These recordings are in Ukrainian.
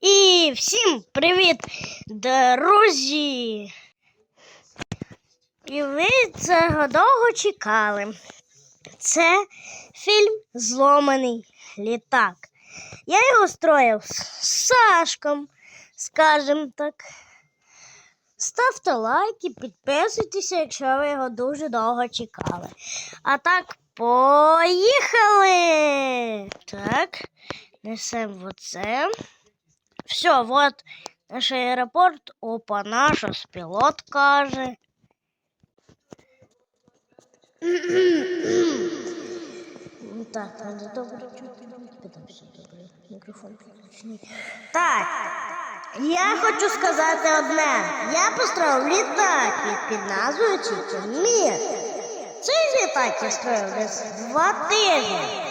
І всім привіт, друзі! І ви цього довго чекали. Це фільм Зломаний літак. Я його строїв з Сашком, скажем так. Ставте лайки, підписуйтеся, якщо ви його дуже довго чекали. А так, поїхали! Так, несемо оце. Все, вот наш аеропорт. Опа, наша спілот каже. Ну Так, надо добре чути. Тебе там все добре. Мікрофон підключений. Так, я хочу сказати одне. Я построїв літак від- під назвою Chicken Мір. Цей літак я строїв десь два тижні.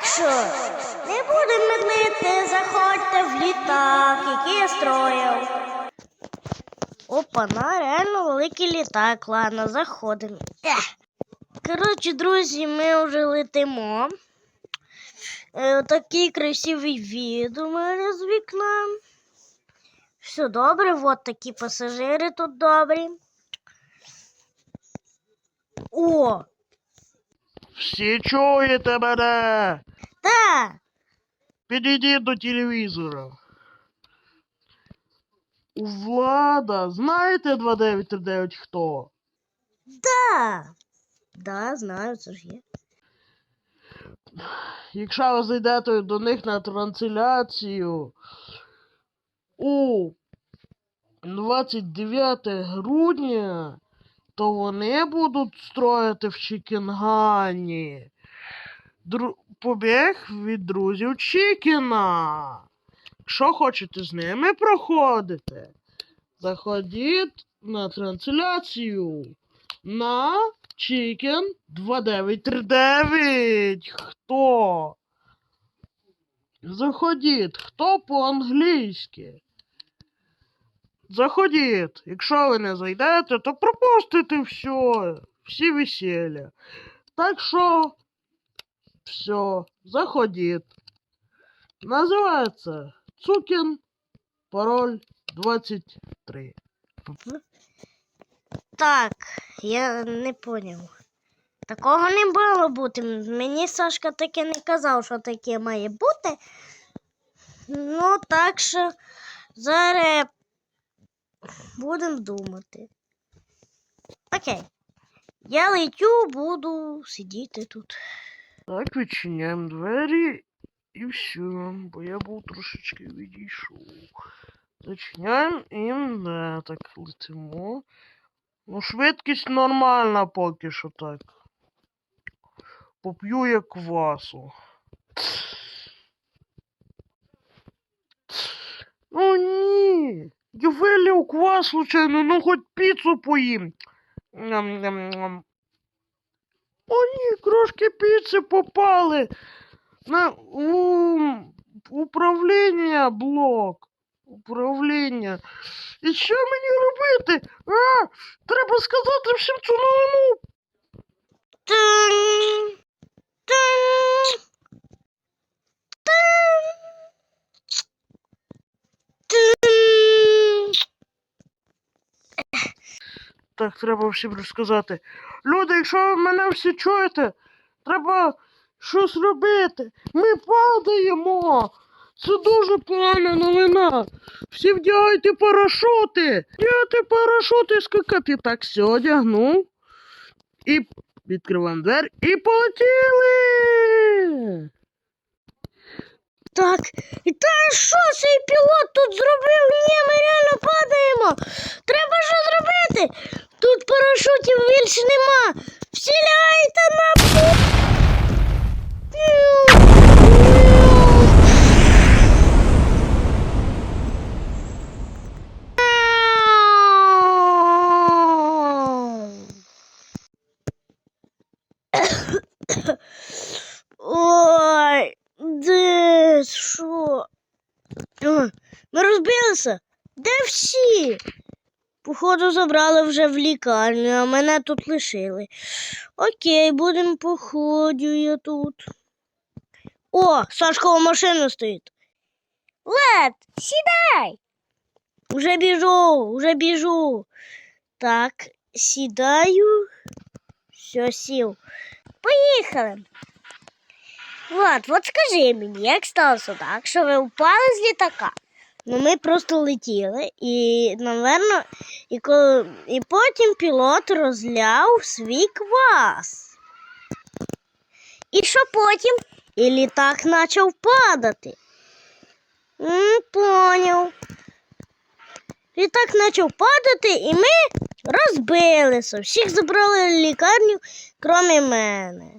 Так що не будемо медлити, заходьте в літак, який я строїв. Опа, на реально великий літак. Ладно, заходимо. Ех. Коротше, друзі, ми вже летимо. Е, такий красивий від у мене з вікна. Все добре, от такі пасажири тут добрі. О, Всі чуєте мене? так. Підійдіть до телевізора. Влада, знаєте 2939 хто? Да. Да, знаю, це ж є. Якщо ви зайдете до них на трансляцію у 29 грудня, то вони будуть строїти в Чікінгані. Дру... Побіг від друзів Чікіна. Якщо хочете з ними проходити, заходіть на трансляцію на Chicken 2939. Хто? Заходіть. Хто по-англійськи? Заходіть. Якщо ви не зайдете, то пропустите все. Всі весілля. Так що, все, заходіть. Називається Цукін, пароль 23. Так, я не поняв. Такого не мало бути. Мені Сашка таке не казав, що таке має бути. Ну, так що зараз будемо думати. Окей. Я летю, буду сидіти тут. Так, відчиняємо двері і все, бо я був трошечки відійшов. Зачиняємо і не так летимо. Ну, швидкість нормальна поки що так. Поп'ю я квасу. Ну ні. Вилив квас случайно, ну хоч піцу поїм. Ням-ням-ням. О, ні, крошки піци попали на у, управління блок. Управління. І що мені робити? А, треба сказати всім цю новину. Так, треба всім розказати. Люди, якщо ви мене всі чуєте, треба щось робити. Ми падаємо. Це дуже погана новина. Всі вдягайте парашути. Вдягайте парашути скакати. Так, все, одягнув. І відкриваємо двері і полетіли. Так, і та що цей пілот тут зробив? Ні, ми реально падаємо. Треба що зробити? Тут парашутів більше нема. Всі лягайте на пу. Піу, піу. Ой, де що? О, Ми розбилися. Де всі? Походу, забрали вже в лікарню, а мене тут лишили. Окей, будемо походю я тут. О, Сашкова машина стоїть. Влад, сідай. Уже біжу, уже біжу. Так, сідаю. Все, сів. Поїхали. Влад, от скажи мені, як сталося так, що ви впали з літака? Ну, ми просто летіли, і, напевно, і, коли, і потім пілот розляв свій квас. І що потім? І літак почав падати. М, поняв. Літак почав падати, і ми розбилися. Всіх забрали в лікарню, крім мене.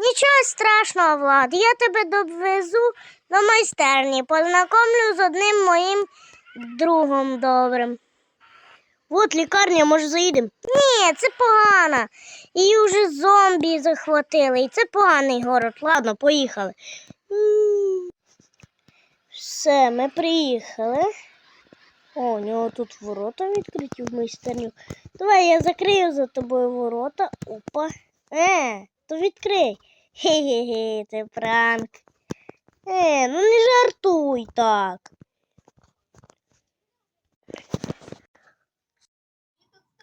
Нічого страшного, Влад. Я тебе довезу до майстерні, познайомлю з одним моїм другом добрим. От лікарня, може, заїдемо? Ні, це погано. Її вже зомбі захватили, і це поганий город. Ладно, поїхали. Все, ми приїхали. О, у нього тут ворота відкриті в майстерню. Давай я закрию за тобою ворота. Опа. Е, то відкрий. Хе-хе-хе, це пранк. Е, ну не жартуй так.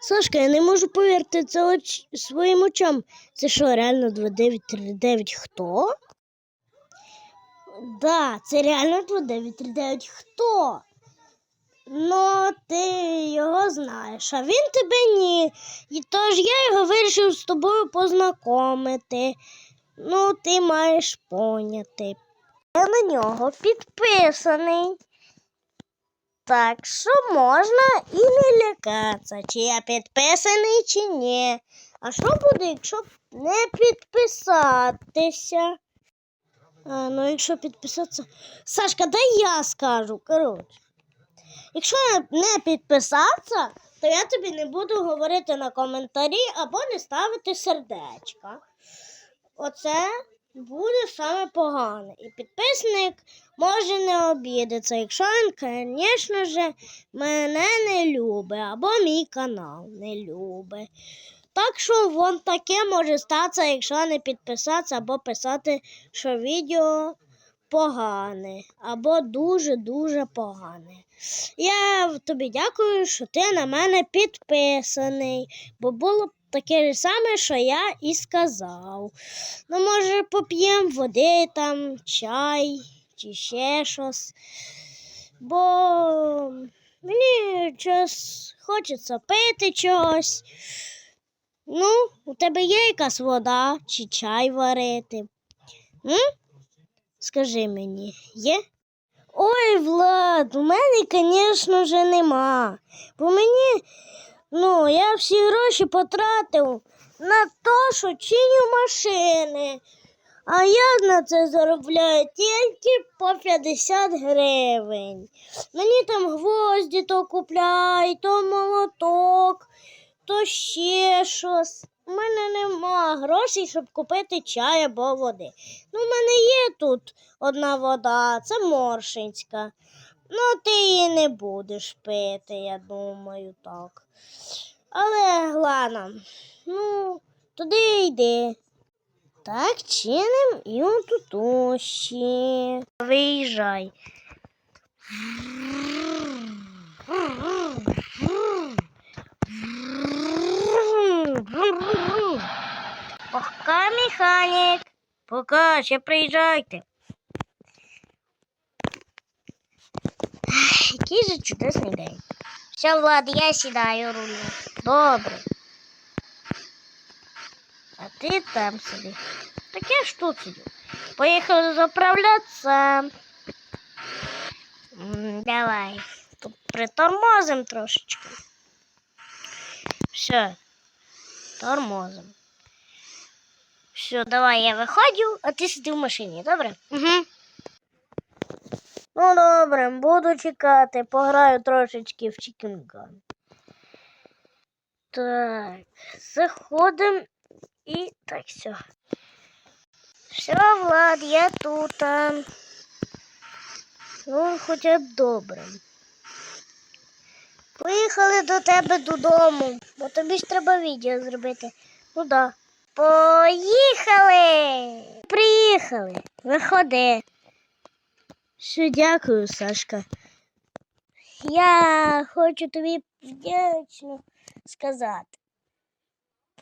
Сашка, я не можу повірити це оч... своїм очам. Це що, реально 2939 хто? Да, це реально 2939 хто? Ну, ти його знаєш, а він тебе ні. І тож я його вирішив з тобою познайомити. Ну, ти маєш поняти. Я на нього підписаний. Так що можна і не лякатися, чи я підписаний, чи ні. А що буде, якщо не підписатися? А, ну, якщо підписатися. Сашка, дай я скажу. Коротше. Якщо не підписатися, то я тобі не буду говорити на коментарі або не ставити сердечка. Оце буде саме погане. І підписник може не обідатися, якщо він, звісно ж, мене не любить або мій канал не любить. Так що вон таке може статися, якщо не підписатися або писати, що відео погане або дуже-дуже погане. Я тобі дякую, що ти на мене підписаний, бо було таке саме, що я і сказав. Ну, може, поп'ємо води, там, чай чи ще щось. Бо мені час хочеться пити чогось. Ну, у тебе є якась вода чи чай варити? М? Скажи мені, є? Ой, Влад, у мене, звісно ж, нема. Бо мені, ну, я всі гроші потратив на те, що чиню машини. А я на це заробляю тільки по 50 гривень. Мені там гвозді то купляють, то молоток, то ще щось. У мене нема грошей, щоб купити чай або води. Ну, в мене є тут одна вода, це моршинська. Ну, ти її не будеш пити, я думаю, так. Але Лана, ну, туди йди. Так, чиним і отут ще. Виїжджай. Пока, механік. Пока, ще приїжджайте. Ах, Який же чудесний день. Все, Влад, я сідаю рулю. Добре. А ти там собі. Так я ж тут сидю. Поїхали заправлятися. Давай. Тут притормозим трошечки. Все. Тормозим. Все, давай я виходжу, а ти сиди в машині, добре? Угу. Ну, добре, буду чекати, пограю трошечки в Chicken Gun. Так, заходимо і так все. Все, Влад, я тут. Ну, хоча б добре. Поїхали до тебе додому, бо тобі ж треба відео зробити. Ну да. Поїхали! Приїхали. Виходи. Що дякую, Сашка. Я хочу тобі вдячно сказати.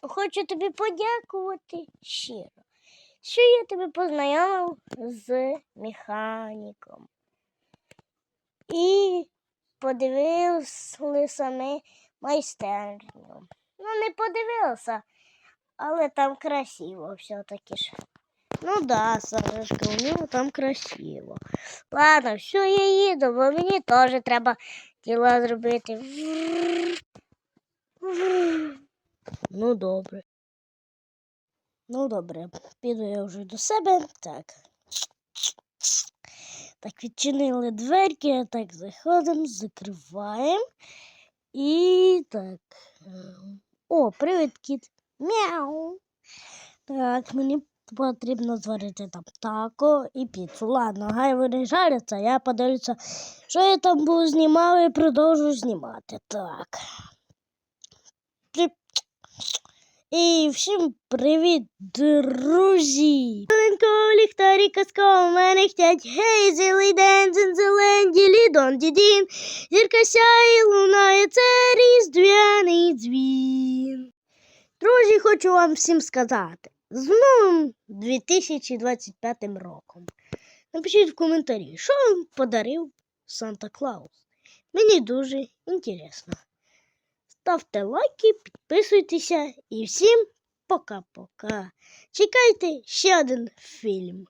Хочу тобі подякувати щиро, що я тебе познайомив з механіком. І подивилися ми майстерню. Ну, не подивилися, але там красиво все-таки ж. Ну да, Сашка, у нього там красиво. Ладно, все, я їду, бо мені теж треба діла зробити. Ну, добре. Ну, добре, піду я вже до себе. Так. Так, відчинили дверки, так, заходимо, закриваємо. І так. ем, О, привіт, кіт. Мяу. Так, мені потрібно зварити там тако і піцу. Ладно, хай вони жаряться, я подивлюся, що я там був знімав і продовжу знімати. Так. І всім привіт, друзі! Маленького ліхтаріка у мене хтять гейзели дензен зелені лідон дідін. Зірка сяє, лунає, це різдвяний дзвін. Друзі, хочу вам всім сказати. З новим 2025 роком. Напишіть в коментарі, що вам подарив Санта Клаус. Мені дуже інтересно. Ставте лайки, підписуйтеся і всім пока-пока. Чекайте ще один фільм.